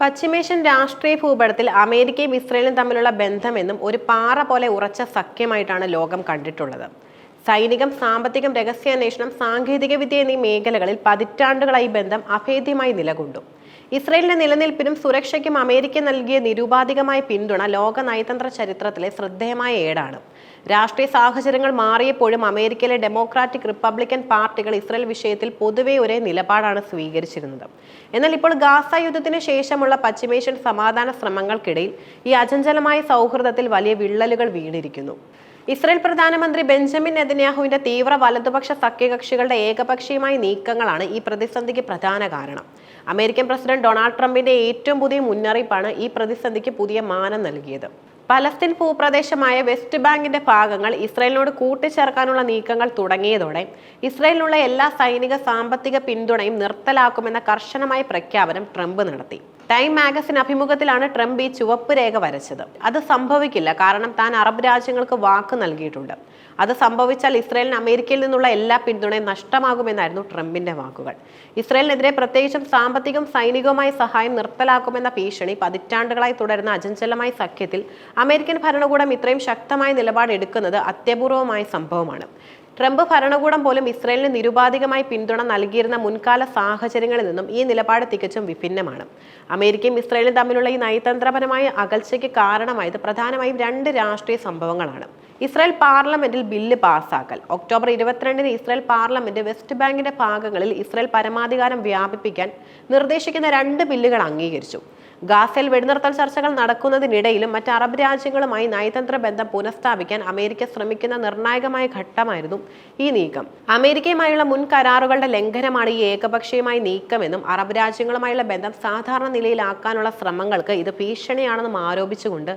പശ്ചിമേഷ്യൻ രാഷ്ട്രീയ ഭൂപടത്തിൽ അമേരിക്കയും ഇസ്രയേലും തമ്മിലുള്ള ബന്ധമെന്നും ഒരു പാറ പോലെ ഉറച്ച സഖ്യമായിട്ടാണ് ലോകം കണ്ടിട്ടുള്ളത്. സൈനികം സാമ്പത്തികം രഹസ്യാന്വേഷണം സാങ്കേതികവിദ്യ എന്നീ മേഖലകളിൽ പതിറ്റാണ്ടുകളായി ബന്ധം അഭേദ്യമായി നിലകൊണ്ടു. ഇസ്രയേലിന്റെ നിലനിൽപ്പിനും സുരക്ഷയ്ക്കും അമേരിക്ക നൽകിയ നിരുപാധികമായ പിന്തുണ ലോക നയതന്ത്ര ചരിത്രത്തിലെ ശ്രദ്ധേയമായ ഏടാണ്. രാഷ്ട്രീയ സാഹചര്യങ്ങൾ മാറിയപ്പോഴും അമേരിക്കയിലെ ഡെമോക്രാറ്റിക് റിപ്പബ്ലിക്കൻ പാർട്ടികൾ ഇസ്രയേൽ വിഷയത്തിൽ പൊതുവെ ഒരേ നിലപാടാണ് സ്വീകരിച്ചിരുന്നത്. എന്നാൽ ഇപ്പോൾ ഗാസ യുദ്ധത്തിന് ശേഷമുള്ള പശ്ചിമേഷ്യൻ സമാധാന ശ്രമങ്ങൾക്കിടയിൽ ഈ അചഞ്ചലമായ സൗഹൃദത്തിൽ വലിയ വിള്ളലുകൾ വീണിരിക്കുന്നു. ഇസ്രയേൽ പ്രധാനമന്ത്രി ബെഞ്ചമിൻ നെതന്യാഹുവിന്റെ തീവ്ര വലതുപക്ഷ സഖ്യകക്ഷികളുടെ ഏകപക്ഷീയമായ നീക്കങ്ങളാണ് ഈ പ്രതിസന്ധിക്ക് പ്രധാന കാരണം. അമേരിക്കൻ പ്രസിഡന്റ് ഡൊണാൾഡ് ട്രംപിന്റെ ഏറ്റവും പുതിയ മുന്നറിയിപ്പാണ് ഈ പ്രതിസന്ധിക്ക് പുതിയ മാനം നൽകിയത്. പലസ്തീൻ ഭൂപ്രദേശമായ വെസ്റ്റ് ബാങ്കിന്റെ ഭാഗങ്ങൾ ഇസ്രയേലിനോട് കൂട്ടിച്ചേർക്കാനുള്ള നീക്കങ്ങൾ തുടങ്ങിയതോടെ ഇസ്രയേലിനുള്ള എല്ലാ സൈനിക സാമ്പത്തിക പിന്തുണയും നിർത്തലാക്കുമെന്ന കർശനമായ പ്രഖ്യാപനം ട്രംപ് നടത്തി. ടൈം മാഗസിൻ അഭിമുഖത്തിലാണ് ട്രംപ് ഈ ചുവപ്പ് രേഖ വരച്ചത്. അത് സംഭവിക്കില്ല. കാരണം താൻ അറബ് രാജ്യങ്ങൾക്ക് വാക്ക് നൽകിയിട്ടുണ്ട്. അത് സംഭവിച്ചാൽ ഇസ്രയേലിന് അമേരിക്കയിൽ നിന്നുള്ള എല്ലാ പിന്തുണയും നഷ്ടമാകുമെന്നായിരുന്നു ട്രംപിന്റെ വാക്കുകൾ. ഇസ്രയേലിനെതിരെ പ്രത്യേകിച്ചും സാമ്പത്തികവും സൈനികവുമായ സഹായം നിർത്തലാക്കുമെന്ന ഭീഷണി പതിറ്റാണ്ടുകളായി തുടരുന്ന അചഞ്ചലമായ സഖ്യത്തിൽ അമേരിക്കൻ ഭരണകൂടം ഇത്രയും ശക്തമായ നിലപാട് എടുക്കുന്നത് അത്യപൂർവമായ സംഭവമാണ്. ട്രംപ് ഭരണകൂടം പോലും ഇസ്രയേലിന് നിരുപാധികമായി പിന്തുണ നൽകിയിരുന്ന മുൻകാല സാഹചര്യങ്ങളിൽ നിന്നും ഈ നിലപാട് തികച്ചും വിഭിന്നമാണ്. അമേരിക്കയും ഇസ്രയേലും തമ്മിലുള്ള ഈ നയതന്ത്രപരമായ അകൽച്ചയ്ക്ക് കാരണമായത് പ്രധാനമായും രണ്ട് രാഷ്ട്രീയ സംഭവങ്ങളാണ്. ഇസ്രായേൽ പാർലമെന്റിൽ ബില്ല് പാസാക്കൽ. ഒക്ടോബർ ഇരുപത്തിരണ്ടിന് ഇസ്രായേൽ പാർലമെന്റ് വെസ്റ്റ് ബാങ്കിന്റെ ഭാഗങ്ങളിൽ ഇസ്രായേൽ പരമാധികാരം വ്യാപിപ്പിക്കാൻ നിർദ്ദേശിക്കുന്ന രണ്ട് ബില്ലുകൾ അംഗീകരിച്ചു. ഗാസയിൽ വെടിനിർത്തൽ ചർച്ചകൾ നടക്കുന്നതിനിടയിലും മറ്റ് അറബ് രാജ്യങ്ങളുമായി നയതന്ത്ര ബന്ധം പുനഃസ്ഥാപിക്കാൻ അമേരിക്ക ശ്രമിക്കുന്ന നിർണായകമായ ഘട്ടമായിരുന്നു ഈ നീക്കം. അമേരിക്കയുമായുള്ള മുൻ കരാറുകളുടെ ലംഘനമാണ് ഈ ഏകപക്ഷീയമായ നീക്കമെന്നും അറബ് രാജ്യങ്ങളുമായുള്ള ബന്ധം സാധാരണ നിലയിലാക്കാനുള്ള ശ്രമങ്ങൾക്ക് ഇത് ഭീഷണിയാണെന്നും ആരോപിച്ചുകൊണ്ട്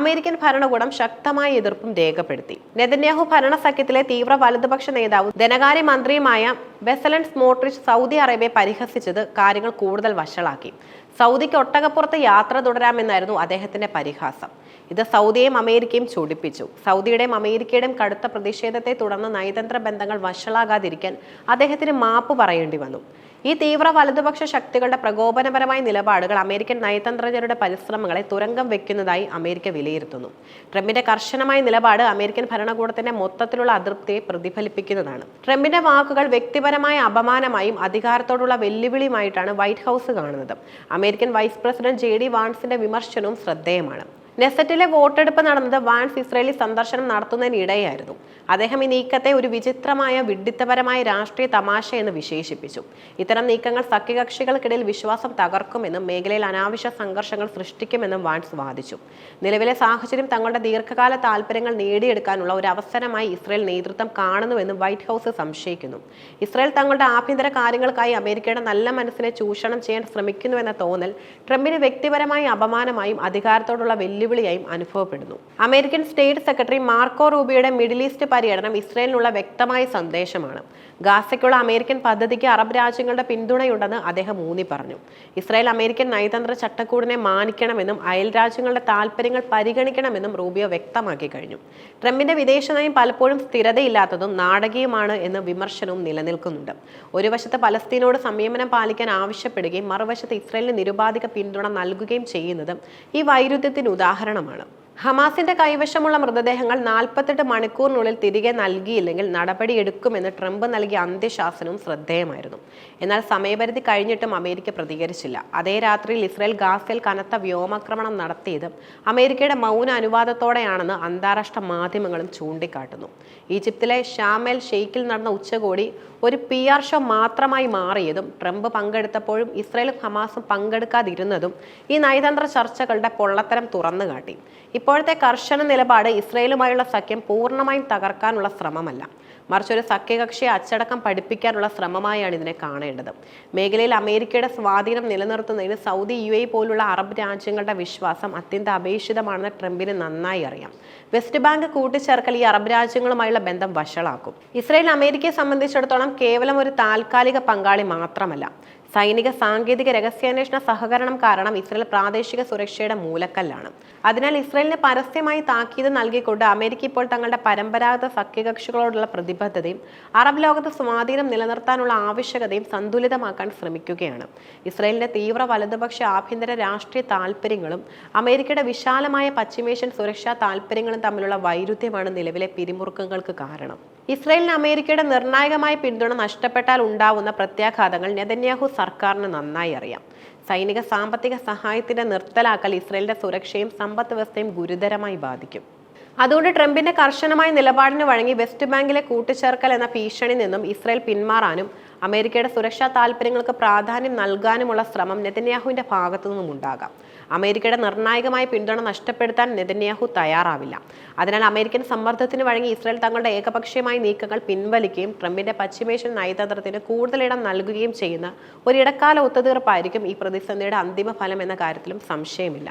അമേരിക്കൻ ഭരണകൂടം ശക്തമായ എതിർപ്പും രേഖപ്പെടുത്തി. നെതന്യാഹു ഭരണസഖ്യത്തിലെ തീവ്ര വലതുപക്ഷ നേതാവും ധനകാര്യ മന്ത്രിയുമായ ബെസലൻ സ്മോട്രിച്ച് സൗദി അറേബ്യയെ പരിഹസിച്ചത് കാര്യങ്ങൾ കൂടുതൽ വഷളാക്കി. സൗദിക്ക് ഒട്ടകപ്പുറത്ത് യാത്ര തുടരാമെന്നായിരുന്നു അദ്ദേഹത്തിന്റെ പരിഹാസം. ഇത് സൗദിയെയും അമേരിക്കയും ചൂടിപ്പിച്ചു. സൗദിയുടെയും അമേരിക്കയുടെയും കടുത്ത പ്രതിഷേധത്തെ തുടർന്ന് നയതന്ത്ര ബന്ധങ്ങൾ വഷളാകാതിരിക്കാൻ അദ്ദേഹത്തിന് മാപ്പ് പറയേണ്ടി വന്നു. ഈ തീവ്ര വലതുപക്ഷ ശക്തികളുടെ പ്രകോപനപരമായ നിലപാടുകൾ അമേരിക്കൻ നയതന്ത്രജ്ഞരുടെ പരിശ്രമങ്ങളെ തുരങ്കം വെക്കുന്നതായി അമേരിക്ക വിലയിരുത്തുന്നു. ട്രംപിന്റെ കർശനമായ നിലപാട് അമേരിക്കൻ ഭരണകൂടത്തിന്റെ മൊത്തത്തിലുള്ള അതൃപ്തിയെ പ്രതിഫലിപ്പിക്കുന്നതാണ്. ട്രംപിന്റെ വാക്കുകൾ വ്യക്തിപരമായ അപമാനമായും അധികാരത്തോടുള്ള വെല്ലുവിളിയുമായിട്ടാണ് വൈറ്റ് ഹൗസ് കാണുന്നത്. American vice president J D വാൻസിന്റെ വിമർശനവും ശ്രദ്ധേയമാണ്. നെസറ്റിലെ വോട്ടെടുപ്പ് നടന്നത് വാൻസ് ഇസ്രയേലി സന്ദർശനം നടത്തുന്നതിനിടെയായിരുന്നു. അദ്ദേഹം ഈ നീക്കത്തെ ഒരു വിചിത്രമായ വിഡിത്തപരമായ രാഷ്ട്രീയ തമാശ എന്ന് വിശേഷിപ്പിച്ചു. ഇത്തരം നീക്കങ്ങൾ സഖ്യകക്ഷികൾക്കിടയിൽ വിശ്വാസം തകർക്കുമെന്നും മേഖലയിൽ അനാവശ്യ സംഘർഷങ്ങൾ സൃഷ്ടിക്കുമെന്നും വാൻസ് വാദിച്ചു. നിലവിലെ സാഹചര്യം തങ്ങളുടെ ദീർഘകാല താൽപ്പര്യങ്ങൾ നേടിയെടുക്കാനുള്ള ഒരു അവസരമായി ഇസ്രയേൽ നേതൃത്വം കാണുന്നുവെന്നും വൈറ്റ് ഹൗസ് സംശയിക്കുന്നു. ഇസ്രയേൽ തങ്ങളുടെ ആഭ്യന്തര കാര്യങ്ങൾക്കായി അമേരിക്കയുടെ നല്ല മനസ്സിനെ ചൂഷണം ചെയ്യാൻ ശ്രമിക്കുന്നുവെന്ന തോന്നൽ ട്രംപിന് വ്യക്തിപരമായ അപമാനമായും അധികാരത്തോടുള്ള വെല്ലുവിളിയായും അനുഭവപ്പെടുന്നു. അമേരിക്കൻ സ്റ്റേറ്റ് സെക്രട്ടറി മാർക്കോ റൂബിയുടെ മിഡിൽ ഈസ്റ്റ് പര്യടനം ഇസ്രയേലിനുള്ള വ്യക്തമായ സന്ദേശമാണ്. ഗാസയ്ക്കുള്ള അമേരിക്കൻ പദ്ധതിക്ക് അറബ് രാജ്യങ്ങളുടെ പിന്തുണയുണ്ടെന്ന് അദ്ദേഹം ഊന്നി പറഞ്ഞു. ഇസ്രായേൽ അമേരിക്കൻ നയതന്ത്ര ചട്ടക്കൂടിനെ മാനിക്കണമെന്നും അയൽ രാജ്യങ്ങളുടെ താൽപ്പര്യങ്ങൾ പരിഗണിക്കണമെന്നും റൂബിയോ വ്യക്തമാക്കി കഴിഞ്ഞു. ട്രംപിന്റെ വിദേശ നയം പലപ്പോഴും സ്ഥിരതയില്ലാത്തതും നാടകീയമാണ് എന്ന വിമർശനവും നിലനിൽക്കുന്നുണ്ട്. ഒരു വശത്ത് പലസ്തീനോട് സംയമനം പാലിക്കാൻ ആവശ്യപ്പെടുകയും മറുവശത്ത് ഇസ്രായേലിന് നിരുപാധിക പിന്തുണ നൽകുകയും ചെയ്യുന്നത് ഈ വൈരുദ്ധ്യത്തിന് ഉദാഹരണമാണ്. ഹമാസിന്റെ കൈവശമുള്ള മൃതദേഹങ്ങൾ നാൽപ്പത്തെട്ട് മണിക്കൂറിനുള്ളിൽ തിരികെ നൽകിയില്ലെങ്കിൽ നടപടിയെടുക്കുമെന്ന് ട്രംപ് നൽകിയ അന്ത്യശാസനവും ശ്രദ്ധേയമായിരുന്നു. എന്നാൽ സമയപരിധി കഴിഞ്ഞിട്ടും അമേരിക്ക പ്രതികരിച്ചില്ല. അതേ രാത്രിയിൽ ഇസ്രയേൽ ഗാസയിൽ കനത്ത വ്യോമാക്രമണം നടത്തിയത് അമേരിക്കയുടെ മൗന അനുവാദത്തോടെയാണെന്ന് അന്താരാഷ്ട്ര മാധ്യമങ്ങളും ചൂണ്ടിക്കാട്ടുന്നു. ഈജിപ്തിലെ ഷാമേൽ ഷെയ്ഖിൽ നടന്ന ഉച്ചകോടി ഒരു പി ആർ ഷോ മാത്രമായി മാറിയതും ട്രംപ് പങ്കെടുത്തപ്പോഴും ഇസ്രയേലും ഹമാസും പങ്കെടുക്കാതിരുന്നതും ഈ നയതന്ത്ര ചർച്ചകളുടെ പൊള്ളത്തരം തുറന്നു കാട്ടി ഇപ്പോഴത്തെ കർശന നിലപാട് ഇസ്രയേലുമായുള്ള സഖ്യം പൂർണമായും തകർക്കാനുള്ള ശ്രമമല്ല. മറിച്ച് ഒരു സഖ്യകക്ഷിയെ അച്ചടക്കം പഠിപ്പിക്കാനുള്ള ശ്രമമായാണ് ഇതിനെ കാണേണ്ടത്. മേഖലയിൽ അമേരിക്കയുടെ സ്വാധീനം നിലനിർത്തുന്നതിന് സൗദി യു എ പോലുള്ള അറബ് രാജ്യങ്ങളുടെ വിശ്വാസം അത്യന്താപേക്ഷിതമാണെന്ന് ട്രംപിന് നന്നായി അറിയാം. വെസ്റ്റ് ബാങ്ക് കൂട്ടിച്ചേർക്കൽ ഈ അറബ് രാജ്യങ്ങളുമായുള്ള ബന്ധം വഷളാക്കും. ഇസ്രയേൽ അമേരിക്കയെ സംബന്ധിച്ചിടത്തോളം കേവലം ഒരു താൽക്കാലിക പങ്കാളി മാത്രമല്ല. സൈനിക സാങ്കേതിക രഹസ്യാന്വേഷണ സഹകരണം കാരണം ഇസ്രയേൽ പ്രാദേശിക സുരക്ഷയുടെ മൂലക്കല്ലാണ്. അതിനാൽ ഇസ്രയേലിന് പരസ്യമായി താക്കീത് നൽകിക്കൊണ്ട് അമേരിക്ക ഇപ്പോൾ തങ്ങളുടെ പരമ്പരാഗത സഖ്യകക്ഷികളോടുള്ള പ്രതിബദ്ധതയും അറബ് ലോകത്ത് സ്വാധീനം നിലനിർത്താനുള്ള ആവശ്യകതയും സന്തുലിതമാക്കാൻ ശ്രമിക്കുകയാണ്. ഇസ്രയേലിന്റെ തീവ്ര വലതുപക്ഷ ആഭ്യന്തര രാഷ്ട്രീയ താൽപ്പര്യങ്ങളും അമേരിക്കയുടെ വിശാലമായ പശ്ചിമേഷ്യൻ സുരക്ഷാ താൽപ്പര്യങ്ങളും തമ്മിലുള്ള വൈരുദ്ധ്യമാണ് നിലവിലെ പിരിമുറുക്കങ്ങൾക്ക് കാരണം. ഇസ്രയേലിന് അമേരിക്കയുടെ നിർണായകമായ പിന്തുണ നഷ്ടപ്പെട്ടാൽ ഉണ്ടാവുന്ന പ്രത്യാഘാതങ്ങൾ നെതന്യാഹു സർക്കാരിന് നന്നായി അറിയാം. സൈനിക സാമ്പത്തിക സഹായത്തിന്റെ നിർത്തലാക്കൽ ഇസ്രയേലിന്റെ സുരക്ഷയും സമ്പദ് വ്യവസ്ഥയും ഗുരുതരമായി ബാധിക്കും. അതുകൊണ്ട് ട്രംപിന്റെ കർശനമായ നിലപാടിന് വഴങ്ങി വെസ്റ്റ് ബാങ്കിലെ കൂട്ടിച്ചേർക്കൽ എന്ന ഭീഷണി നിന്നും ഇസ്രയേൽ പിന്മാറാനും അമേരിക്കയുടെ സുരക്ഷാ താൽപ്പര്യങ്ങൾക്ക് പ്രാധാന്യം നൽകാനുമുള്ള ശ്രമം നെതന്യാഹുവിന്റെ ഭാഗത്തു നിന്നും ഉണ്ടാകാം. അമേരിക്കയുടെ നിർണായകമായ പിന്തുണ നഷ്ടപ്പെടുത്താൻ നെതന്യാഹു തയ്യാറാവില്ല. അതിനാൽ അമേരിക്കൻ സമ്മർദ്ദത്തിന് വഴങ്ങി ഇസ്രയേൽ തങ്ങളുടെ ഏകപക്ഷീയമായ നീക്കങ്ങൾ പിൻവലിക്കുകയും ട്രംപിന്റെ പശ്ചിമേഷ്യൻ നയതന്ത്രത്തിന് കൂടുതൽ ഇടം നൽകുകയും ചെയ്യുന്ന ഒരു ഇടക്കാല ഒത്തുതീർപ്പായിരിക്കും ഈ പ്രതിസന്ധിയുടെ അന്തിമ ഫലം എന്ന കാര്യത്തിലും സംശയമില്ല.